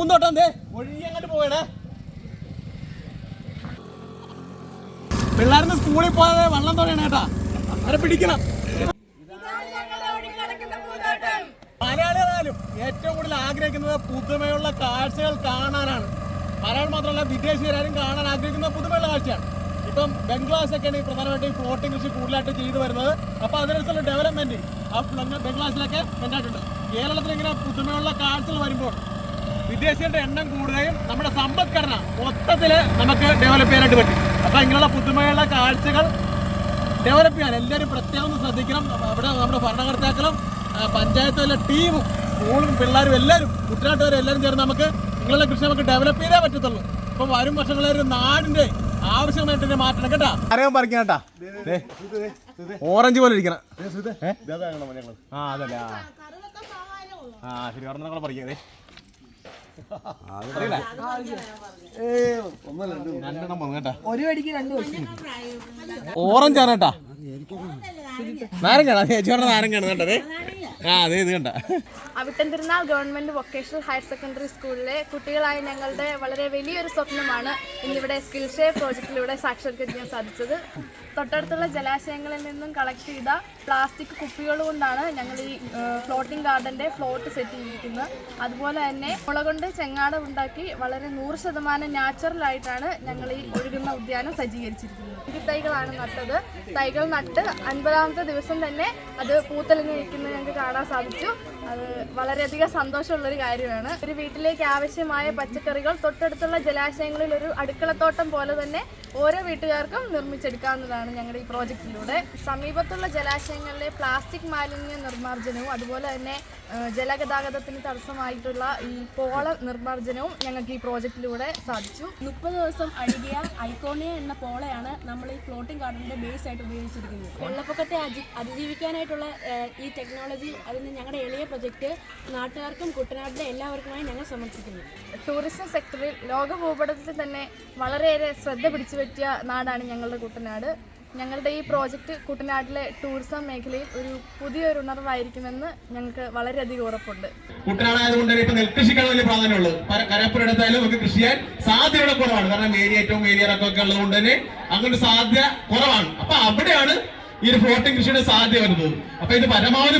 പൂന്തോട്ടം എന്തേ ഒഴുകി അങ്ങോട്ട് പോകണേ പിള്ളേർന്ന് സ്കൂളിൽ പോകാതെ വെള്ളം തോന്നണ കേട്ടാ അവരെ പിടിക്കണം. മലയാളികളായാലും ഏറ്റവും കൂടുതൽ ആഗ്രഹിക്കുന്നത് പുതുമയുള്ള കാഴ്ചകൾ കാണാനാണ്. മലയാളം മാത്രമല്ല വിദേശീയരാരും കാണാൻ ആഗ്രഹിക്കുന്ന പുതുമയുള്ള കാഴ്ചയാണ്. ഇപ്പം ബംഗ്ലാസ് ഒക്കെയാണ് ഈ പ്രധാനമായിട്ടും ഈ ഫ്ലോട്ടിംഗ് കൃഷി കൂടുതലായിട്ട് ചെയ്തു വരുന്നത്. അപ്പോൾ അതിനനുസരിച്ചുള്ള ഡെവലപ്മെന്റ് ആ ബംഗ്ലാസിലൊക്കെ ഉണ്ടായിട്ടുണ്ട്. കേരളത്തിൽ ഇങ്ങനെ പുതുമയുള്ള കാഴ്ചകൾ വരുമ്പോൾ വിദേശികളുടെ എണ്ണം കൂടുകയും നമ്മുടെ സമ്പദ്ഘടന മൊത്തത്തിൽ നമുക്ക് ഡെവലപ്പ് ചെയ്യാനായിട്ട് പറ്റും. അപ്പോൾ ഇങ്ങനെയുള്ള പുതുമയുള്ള കാഴ്ചകൾ ഡെവലപ്പ് ചെയ്യാൻ എല്ലാവരും പ്രത്യേകം ഒന്ന് ശ്രദ്ധിക്കണം. അവിടെ നമ്മുടെ ഭരണകർത്താക്കളും പഞ്ചായത്തുള്ള പഞ്ചായത്തിലെ ടീമും സ്കൂളും പിള്ളേരും എല്ലാവരും കുട്ടനാട്ടുകാരും എല്ലാവരും ചേർന്ന് നമുക്ക് ഇങ്ങനെയുള്ള കൃഷി നമുക്ക് ഡെവലപ്പ് ചെയ്തേ പറ്റത്തുള്ളൂ. ഇപ്പം വരും വർഷങ്ങളിൽ ഒരു നാടിന്റെ ആവശ്യമായിട്ട് മാറ്റണം കേട്ടാ? ആരെയും പറിക്കണം കേട്ടാ? ദേ, ഓറഞ്ച് പോലെ ഇരിക്കണം. ആ അതല്ലേ ആ. ആ ശരി ഒരെണ്ണം കൂടെ ഒരു വടിക്ക് രണ്ട് ഓറഞ്ച് ആണ് കേട്ടാ. നാരങ്ങാണ് ചേച്ചി പറഞ്ഞ നാരങ്ങാണ് കേട്ടത്. ആ അതെ ഇത് കണ്ട. അവിട്ടം തിരുനാൾ ഗവൺമെന്റ് വൊക്കേഷണൽ ഹയർ സെക്കൻഡറി സ്കൂളിലെ കുട്ടികളായ ഞങ്ങളുടെ വളരെ വലിയൊരു സ്വപ്നമാണ് ഇന്നിവിടെ സ്കിൽ ഷെയർ പ്രോജക്റ്റിലൂടെ സാക്ഷാത്കരിക്കാൻ സാധിച്ചത്. തൊട്ടടുത്തുള്ള ജലാശയങ്ങളിൽ നിന്നും കളക്ട് ചെയ്ത പ്ലാസ്റ്റിക് കുപ്പികൾ കൊണ്ടാണ് ഞങ്ങൾ ഈ ഫ്ലോട്ടിംഗ് ഗാർഡന്റെ ഫ്ലോട്ട് സെറ്റ് ചെയ്തിരിക്കുന്നത്. അതുപോലെ തന്നെ മുള കൊണ്ട് ചെങ്ങാട ഉണ്ടാക്കി വളരെ നൂറ് ശതമാനം നാച്ചുറൽ ആയിട്ടാണ് ഞങ്ങൾ ഈ ഒഴുകുന്ന ഉദ്യാനം സജ്ജീകരിച്ചിരിക്കുന്നത്. ഈ തൈകളാണ് നട്ടത്. തൈകൾ നട്ട് അൻപതാമത്തെ ദിവസം തന്നെ അത് പൂത്തലിഞ്ഞ് നിൽക്കുന്നത് ഞങ്ങൾക്ക് കാണാൻ സാധിച്ചു. അത് വളരെയധികം സന്തോഷമുള്ളൊരു കാര്യമാണ്. ഒരു വീട്ടിലേക്ക് ആവശ്യമായ പച്ചക്കറികൾ തൊട്ടടുത്തുള്ള ജലാശയങ്ങളിൽ ഒരു അടുക്കളത്തോട്ടം പോലെ തന്നെ ഓരോ വീട്ടുകാർക്കും നിർമ്മിച്ചെടുക്കാവുന്നതാണ്. ഞങ്ങളുടെ ഈ പ്രോജക്റ്റിലൂടെ. സമീപത്തുള്ള ജലാശയങ്ങളിലെ പ്ലാസ്റ്റിക് മാലിന്യ നിർമ്മാർജനവും അതുപോലെ തന്നെ ജലഗതാഗതത്തിന് തടസ്സമായിട്ടുള്ള ഈ പോള നിർമ്മാർജനവും ഞങ്ങൾക്ക് ഈ പ്രോജക്റ്റിലൂടെ സാധിച്ചു. മുപ്പത് ദിവസം അഴുകിയ ഐക്കോണിയ എന്ന പോളയാണ് നമ്മൾ ഈ ഫ്ലോട്ടിംഗ് ഗാർഡന്റെ ബേസ് ആയിട്ട് ഉപയോഗിച്ചിരിക്കുന്നത്. വെള്ളപ്പൊക്കത്തെ അതിജീവിക്കാനായിട്ടുള്ള ഈ ടെക്നോളജി അതിന് ഞങ്ങളുടെ എളിയ പ്രൊജക്റ്റ് നാട്ടുകാർക്കും കുട്ടനാട്ടിലെ എല്ലാവർക്കുമായി ഞങ്ങൾ സമർപ്പിക്കുന്നു. ടൂറിസം സെക്ടറിൽ ലോക ഭൂപടത്തിൽ തന്നെ വളരെയേറെ ശ്രദ്ധ പിടിച്ചു പറ്റിയ നാടാണ് ഞങ്ങളുടെ കുട്ടനാട്. ഞങ്ങളുടെ ഈ പ്രോജക്റ്റ് കുട്ടനാട്ടിലെ ടൂറിസം മേഖലയിൽ ഒരു പുതിയൊരു ഉണർവായിരിക്കുമെന്ന് ഞങ്ങൾക്ക് വളരെയധികം ഉറപ്പുണ്ട്. കുട്ടനാടായതുകൊണ്ട് തന്നെ ഇപ്പൊ നെൽകൃഷിക്കാണ് വലിയ പ്രാധാന്യമുള്ളത്. പര- കരപ്പുറത്തായാലും നമുക്ക് കൃഷി ചെയ്യാൻ സാധ്യത കുറവാണ്. കാരണം ഏരിയ ഏറ്റവും ഏരിയ ഇറക്കമൊക്കെ ഉള്ളതുകൊണ്ട് തന്നെ അങ്ങനെ ഒരു സാധ്യത കുറവാണ്. അപ്പൊ അവിടെയാണ് ഈ ഒരു ഫ്ലോട്ടിംഗ് കൃഷിയുടെ സാധ്യത വരുന്നത്. അപ്പൊ ഇത് പരമാവധി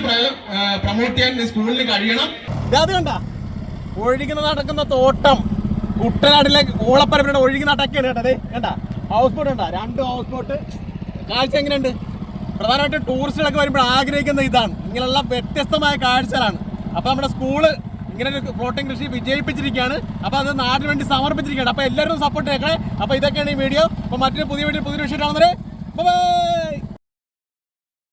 പ്രൊമോട്ട് ചെയ്യാൻ സ്കൂളിന് കഴിയണം. അത് കണ്ട? ഒഴുകുന്ന നടക്കുന്ന തോട്ടം. കുട്ടനാടിലെ ഓളപ്പരപ്പിലൂടെ ഒഴുകി നടക്കുകയാണ് കേട്ടത് കണ്ട? ഹൗസ് ബോട്ട് ഉണ്ടോ? രണ്ട് ഹൗസ് ബോട്ട് കാഴ്ച എങ്ങനെയുണ്ട്? പ്രധാനമായിട്ടും ടൂറിസ്റ്റുകളൊക്കെ വരുമ്പോൾ ആഗ്രഹിക്കുന്ന ഇതാണ്. ഇങ്ങനെയുള്ള വ്യത്യസ്തമായ കാഴ്ചകളാണ്. അപ്പോൾ നമ്മുടെ സ്കൂൾ ഇങ്ങനെ ഒരു ഫ്ലോട്ടിംഗ് കൃഷി വിജയിപ്പിച്ചിരിക്കുകയാണ്. അപ്പോൾ അത് നാടിന് വേണ്ടി സമർപ്പിച്ചിരിക്കുകയാണ്. അപ്പോൾ എല്ലാവരും സപ്പോർട്ട് ചെയ്യണേ അപ്പൊ ഇതൊക്കെയാണ് ഈ വീഡിയോ അപ്പോൾ മറ്റൊരു പുതിയ വീഡിയോ പുതിയ കാണുന്നത് ബൈ